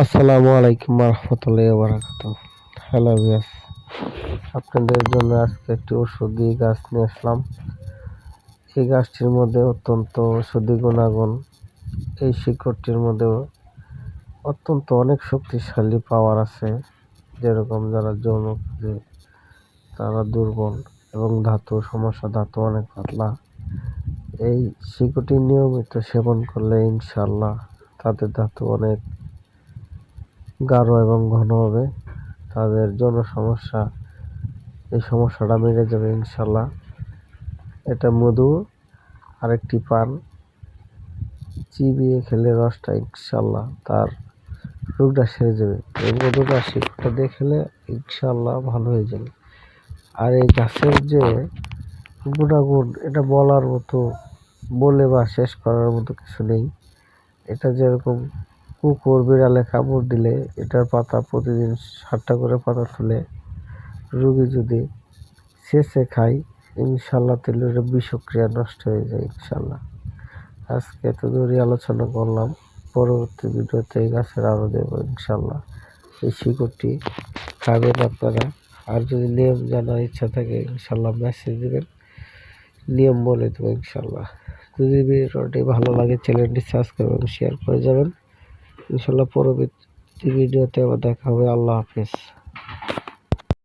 আসসালামু আলাইকুম রহমতুল্লাহ বারাকাত হ্যালো ভিয়াস আপনাদের জন্য আজকে একটি ওষুধি গাছ নিয়ে আসলাম। এই গাছটির মধ্যে অত্যন্ত ওষুধি গুণাগুণ। এই শিকড়টির মধ্যেও অত্যন্ত অনেক শক্তিশালী পাওয়ার আছে, যেরকম যারা যৌন তারা দুর্বল এবং ধাতু, সমস্যা ধাতু অনেক পাতলা। এই শিকড়টি নিয়মিত সেবন করলে ইনশাল্লাহ তাদের ধাতু অনেক গাঢ় এবং ঘন হবে। তাদের জন্য সমস্যা, এই সমস্যাটা মিটে যাবে ইনশাল্লাহ। এটা মধু, আরেকটি পান। চিবিয়ে খেলে রসটা ইনশাল্লাহ তার রোগটা সেরে যাবে। এই মধুটা শিকড়টা দিয়ে খেলে ইনশাল্লাহ ভালো হয়ে যাবে। আর এই গাছের যে গুণাগুণ, এটা বলার মতো বলে বা শেষ করার মতো কিছু নেই। এটা যেরকম কুকুর বিড়ালে কামড় দিলে এটার পাতা প্রতিদিন সাতটা করে পাতা তুলে। রুগী যদি শেষে খায়, ইনশাল্লাহ তেলের বিষক্রিয়া নষ্ট হয়ে যায় ইনশাল্লাহ। আজকে এত দূরই আলোচনা করলাম, পরবর্তী ভিডিওতে এই গাছের আরও দেবো ইনশাল্লাহ। এই শিকড়টি খাবেন আপনারা, আর যদি নিয়ম জানার ইচ্ছা থাকে ইনশাল্লাহ মেসেজ দেবেন। নিয়ম বলে দেবো ইনশাল্লাহ। যদি ভিডিওটি ভালো লাগে চ্যানেলটি সাবস্ক্রাইব এবং শেয়ার করে যাবেন। ইনশাল্লাহ পরবর্তী ভিডিওতে আবার দেখা হবে। আল্লাহ হাফিজ।